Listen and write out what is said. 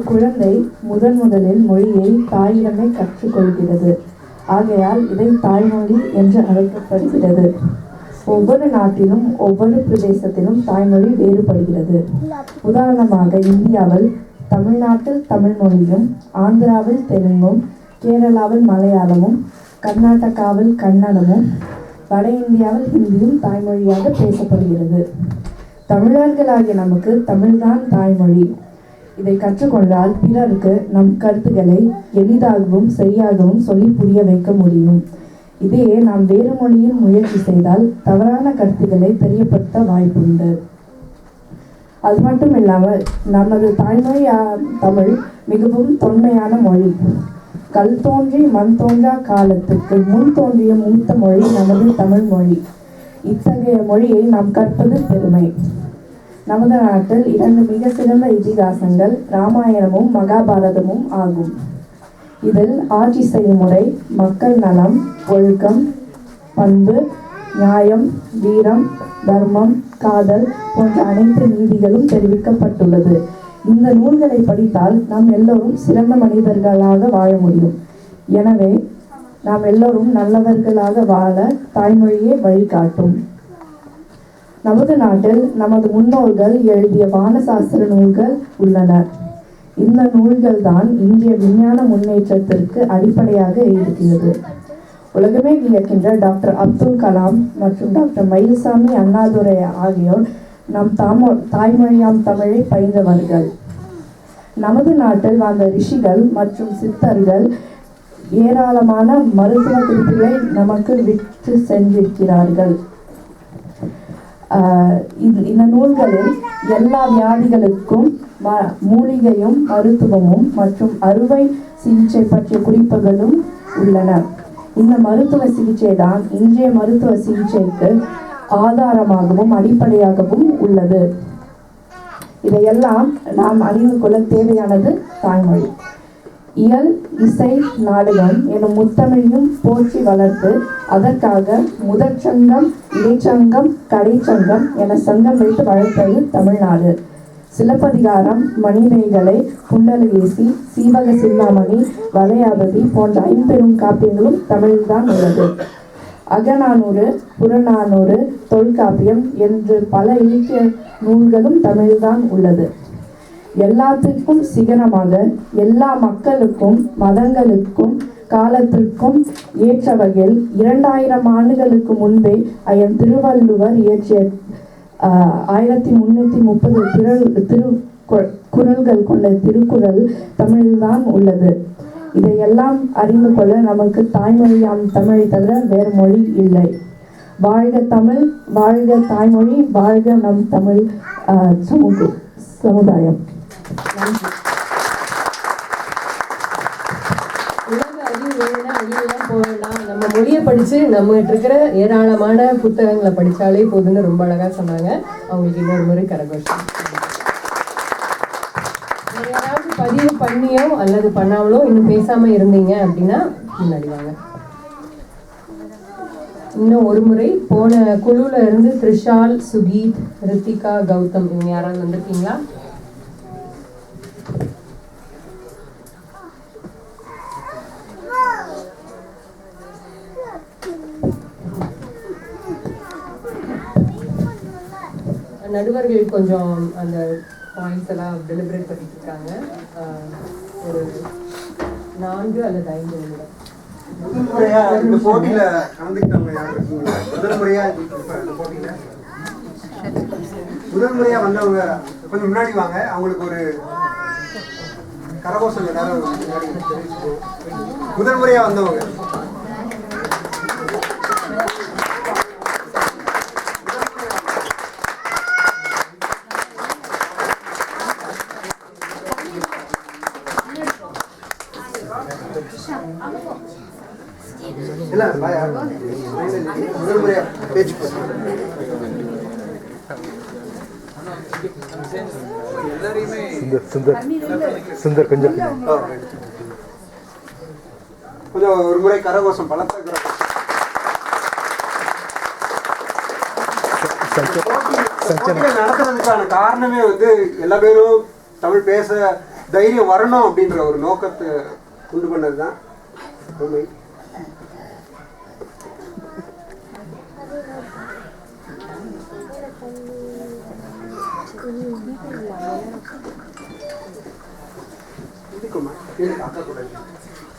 ஒரு குழந்தை முதன் முதலில் மொழியை தாயிடமே கற்றுக்கொள்கிறது. ஆகையால் இதை தாய்மொழி என்று அழைக்கப்படுகிறது. ஒவ்வொரு நாட்டிலும் ஒவ்வொரு பிரதேசத்திலும் தாய்மொழி வேறுபடுகிறது. உதாரணமாக இந்தியாவில் தமிழ்நாட்டில் தமிழ் மொழியும் ஆந்திராவில் தெலுங்கும் கேரளாவில் மலையாளமும் கர்நாடகாவில் கன்னடமும் வட இந்தியாவில் ஹிந்தியும் தாய்மொழியாக பேசப்படுகிறது. தமிழர்களாகிய நமக்கு தமிழ்தான் தாய்மொழி. இதை கற்றுக்கொண்டால் பிறருக்கு நம் கருத்துக்களை எளிதாகவும் சரியாகவும் சொல்லி புரிய வைக்க முடியும். இதையே நாம் வேறு மொழியில் முயற்சி செய்தால் தவறான கருத்துக்களை தெரியப்படுத்த வாய்ப்புண்டு. அது மட்டும் இல்லாமல் நமது தாய்மொழி தமிழ் மிகவும் தொன்மையான மொழி. கல் தோன்றி மண் தோன்றா காலத்துக்கு முன் தோன்றிய மூத்த மொழி நமது தமிழ் மொழி. இத்தகைய மொழியை நாம் கற்பது பெருமை. நமது நாட்டில் இரண்டு மிக சிறந்த இதிகாசங்கள் ராமாயணமும் மகாபாரதமும் ஆகும். இதில் ஆட்சி செய்யும் முறை மக்கள் நலம் ஒழுக்கம் பண்பு நியாயம் வீரம் தர்மம் காதல் போன்ற அனைத்து நீதிகளும் தெரிவிக்கப்பட்டுள்ளது. இந்த நூல்களை படித்தால் நாம் எல்லோரும் சிறந்த மனிதர்களாக வாழ முடியும். எனவே நாம் எல்லோரும் நல்லவர்களாக வாழ தாய்மொழியே வழிகாட்டும். நமது நாட்டில் நமது முன்னோர்கள் எழுதிய வானசாஸ்திர நூல்கள் உள்ளன. இந்த நூல்கள் தான் இன்றைய விஞ்ஞான முன்னேற்றத்திற்கு அடிப்படையாக இருக்கிறது உலகமே வியக்கின்ற டாக்டர் அப்துல் கலாம் மற்றும் டாக்டர் மயில்சாமி அண்ணாதுரை ஆகியோர் நம் தாமோ தாய்மொழியாம் தமிழை பயின்றவர்கள். நமது நாட்டில் வாழ்ந்த ரிஷிகள் மற்றும் சித்தர்கள் ஏராளமான மருத்துவ குறிப்புகளை நமக்கு விட்டு சென்றிருக்கிறார்கள். இது இந்த இந்த நூல்களில் எல்லா வியாதிகளுக்கும் ம- மூலிகையும் மருத்துவமும் மற்றும் அறுவை சிகிச்சை பற்றிய குறிப்புகளும் உள்ளன. இந்த மருத்துவ சிகிச்சை தான் இன்றைய மருத்துவ சிகிச்சைக்கு ஆதாரமாகவும் அடிப்படையாகவும் உள்ளது. இதையெல்லாம் நாம் அறிந்து கொள்ள தேவையானது தாய்மொழி. இயல் இசை நாடகம் எனும் முத்தமிழையும் போற்றி வளர்த்து அதற்காக முதற் சங்கம் இடைச்சங்கம் கடைச்சங்கம் என சங்கம் வைத்து வளர்த்தது தமிழ்நாடு. சிலப்பதிகாரம் மணிமேகலை குண்டலகேசி சீவக சிந்தாமணி வளையாபதி போன்ற ஐம்பெரும் காப்பியங்களும் தமிழில்தான் உள்ளது. அகநானூறு புறநானூறு தொல்காப்பியம் என்று பல இலக்கிய நூல்களும் தமிழ்தான் உள்ளது. எல்லாத்துக்கும் சிகரமாக எல்லா மக்களுக்கும் மதங்களுக்கும் காலத்திற்கும் ஏற்ற வகையில் இரண்டாயிரம் ஆண்டுகளுக்கு முன்பே ஐயன் திருவள்ளுவர் இயற்றிய ஆயிரத்தி முன்னூத்தி முப்பது திரு திரு குறள்கள் கொண்ட திருக்குறள் தமிழில்தான் உள்ளது. இதையெல்லாம் அறிந்து கொள்ள நமக்கு தாய்மொழியாம் தமிழை தவிர வேறு மொழி இல்லை. வாழ்க தமிழ் வாழ்க தாய்மொழி வாழ்க நம் தமிழ் சமூக சமுதாயம். உலக அறிவு வேணும்னா வெளியெல்லாம் போகலாம் நம்ம மொழியை படிச்சு நம்மகிட்ட இருக்கிற ஏராளமான புத்தகங்களை படிச்சாலே போதும்னு ரொம்ப அழகா சொன்னாங்க அவங்களுக்கு இன்னொரு முறை கரகோஷம் யாராவது பதிவு பண்ணியோ அல்லது பண்ணாமலோ இன்னும் பேசாம இருந்தீங்க அப்படின்னா முன்னாடி வாங்க இன்னும் ஒரு முறை போன குழுல இருந்து த்ரிஷால் சுகீத் ரித்திகா கௌதம் இவங்க யாராவது வந்திருக்கீங்களா நடுவர்கள் கொஞ்சம் அந்த பாயிண்ட்ஸ் எல்லாம் டெலிபரேட் பண்ணிட்டு இருக்காங்க. ஒரு நான்கு அல்லது ஐந்து நிமிடம். முதல் முறையா இந்த போட்டியில கலந்துக்கிட்டவங்க யாரும் இருக்கீங்களா முதல் முறையா இப்ப இந்த போட்டியில? முதல் முறையா வந்தவங்க கொஞ்சம் முன்னாடி வாங்க. அவங்களுக்கு ஒரு கரகோஷம் எல்லாரும் முன்னாடி தெரிவிச்சுக்குவோம். முதல் முறையா வந்தவங்க. இல்ல பாயா. முதல் முறையா பேச்சு சுந்தர் சுந்தர் சுந்தர் கொஞ்சம். கொஞ்சம் ஒரு முறை கரகோஷம் பலத்த கரகோஷம் நடத்துறதுக்கான காரணமே வந்து எல்லா பேரும் தமிழ் பேச தைரியம் வரணும் அப்படின்ற ஒரு நோக்கத்தை உண்டு பண்ணது தான் Come Hindi ko ma. Hindi ko ma.